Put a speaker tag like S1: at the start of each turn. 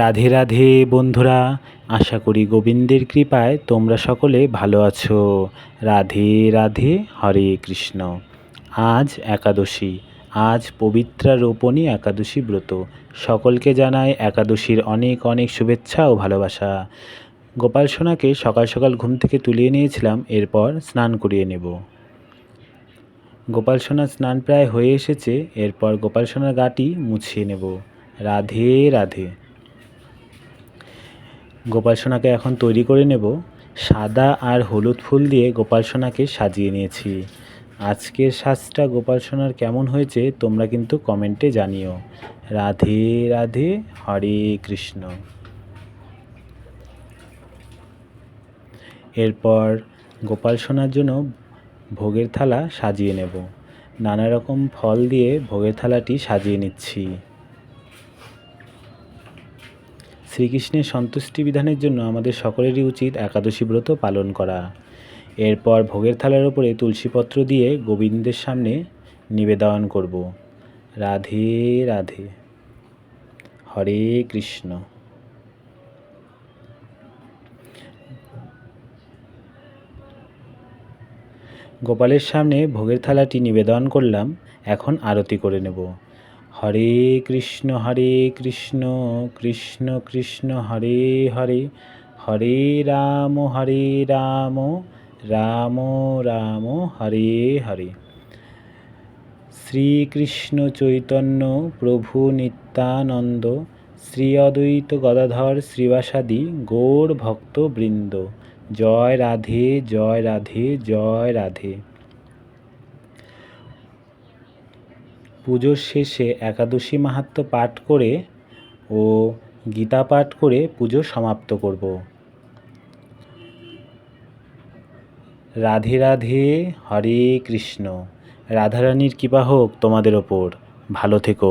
S1: রাধে রাধে বন্ধুরা আশা করি গোবিন্দের কৃপায় তোমরা সকলে ভালো আছো রাধে রাধে হরে কৃষ্ণ আজ একাদশী আজ পবিত্রা রোপণী একাদশী ব্রত সকলকে জানায় একাদশীর অনেক অনেক শুভেচ্ছা ও ভালোবাসা গোপাল সোনাকে সকাল সকাল ঘুম থেকে তুলিয়ে নিয়েছিলাম এরপর স্নান করিয়ে নেব গোপাল সোনার স্নান প্রায় হয়ে এসেছে এরপর গোপাল সোনার গাটি মুছিয়ে নেব রাধে রাধে গোপাল সোনাকে এখন তৈরি করে নেব সাদা আর হলুদ ফুল দিয়ে গোপাল সোনাকে সাজিয়ে নিয়েছি আজকের সাজটা গোপাল সোনার কেমন হয়েছে তোমরা কিন্তু কমেন্টে জানিও রাধে রাধে হরে কৃষ্ণ এরপর গোপাল সোনার জন্য ভোগের থালা সাজিয়ে নেব নানা রকম ফল দিয়ে ভোগের থালাটি সাজিয়ে নিচ্ছি শ্রীকৃষ্ণের সন্তুষ্টি বিধানের জন্য আমাদের সকলেরই উচিত একাদশী ব্রত পালন করা এরপর ভোগের থালার ওপরে তুলসীপত্র দিয়ে গোবিন্দের সামনে নিবেদন করব রাধে রাধে হরে কৃষ্ণ গোপালের সামনে ভোগের থালাটি নিবেদন করলাম এখন আরতি করে নেব হরে কৃষ্ণ হরে কৃষ্ণ কৃষ্ণ কৃষ্ণ হরে হরে হরে রাম হরে রাম রাম রাম হরে হরে শ্রীকৃষ্ণ চৈতন্য প্রভু নিত্যানন্দ শ্রী অদ্বৈত গদাধর শ্রীবাসাদি গৌর ভক্তবৃন্দ জয় রাধে জয় রাধে জয় রাধে পুজোর শেষে একাদশী মাহাত্ম পাঠ করে ও গীতা পাঠ করে পুজো সমাপ্ত করব রাধে রাধে হরে কৃষ্ণ রাধারানীর কৃপা হোক তোমাদের ওপর ভালো থেকো